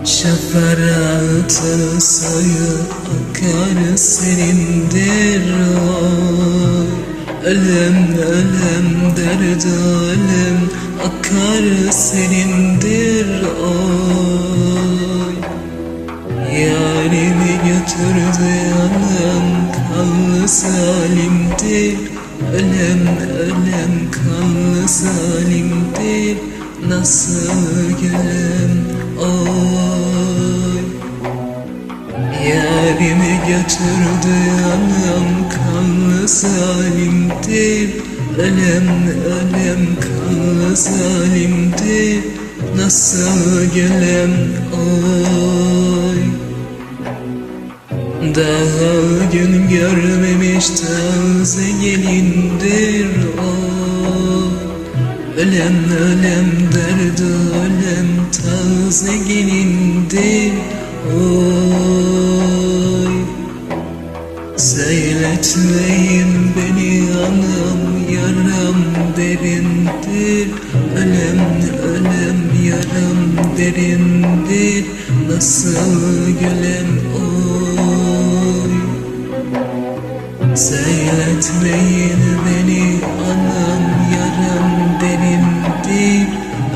Nakaratı sayı akar senindir oy. Ölüm ölüm dert ölüm akar senindir oy. Yarimi götürdü yanım kanlı zalimdir Ölüm ölüm kanlı zalimdir Nasıl gülüm oy Yarimi götürdü yanım kanlı zalimdir Ölüm ölüm kanlı zalimdir Nasıl gülüm oy? Daha gün görmemiş taze gelindir o Ölem ölem derdi ölem taze gelindir oy. Seyletmeyin beni anam yaram derindir. Ölem ölem yaram derindir. Nasıl gülem oy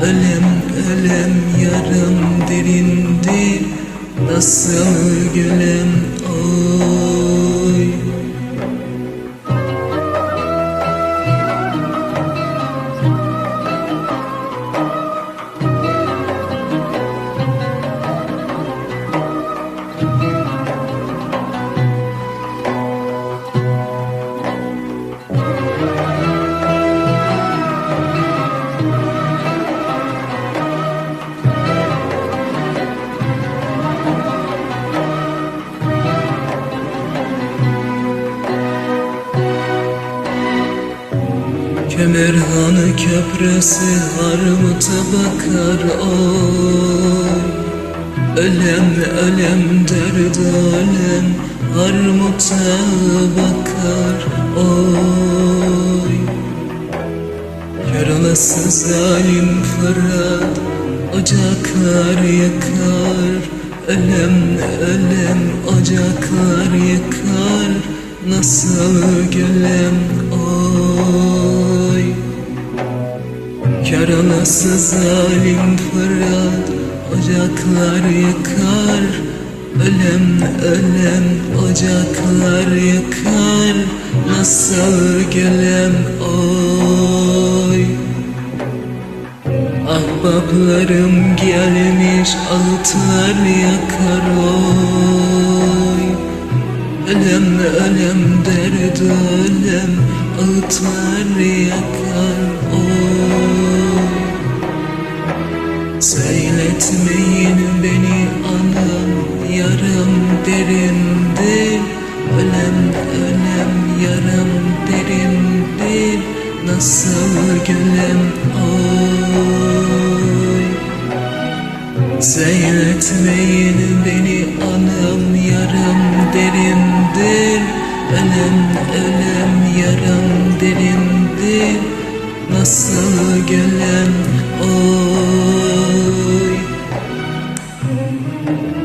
Ölem ölem yaram derindir Nasıl gülem oy Kömürhanı köprüsü armuta bakar oy. Ölem ölem derdi ölem armuta bakar oy. Kör olası zalim Fırat ocaklar yakar. Ölem ölem ocaklar yakar. Nasıl gülem oy Kör olası zalim Fırat ocaklar yakar. Ölem ölem ocaklar yakar. Nasıl gülem oy? Ahbaplarım gelmiş altlar yakar oy. Ölem ölem dert ölem altlar yakar Seyletmeyin beni anam yaram derindir Ölem ölem yaram derindir Nasıl gülem oy? Seyretmeyin beni anam yaram derindir Ölem ölem yaram derindir Nasıl gülem Thank you.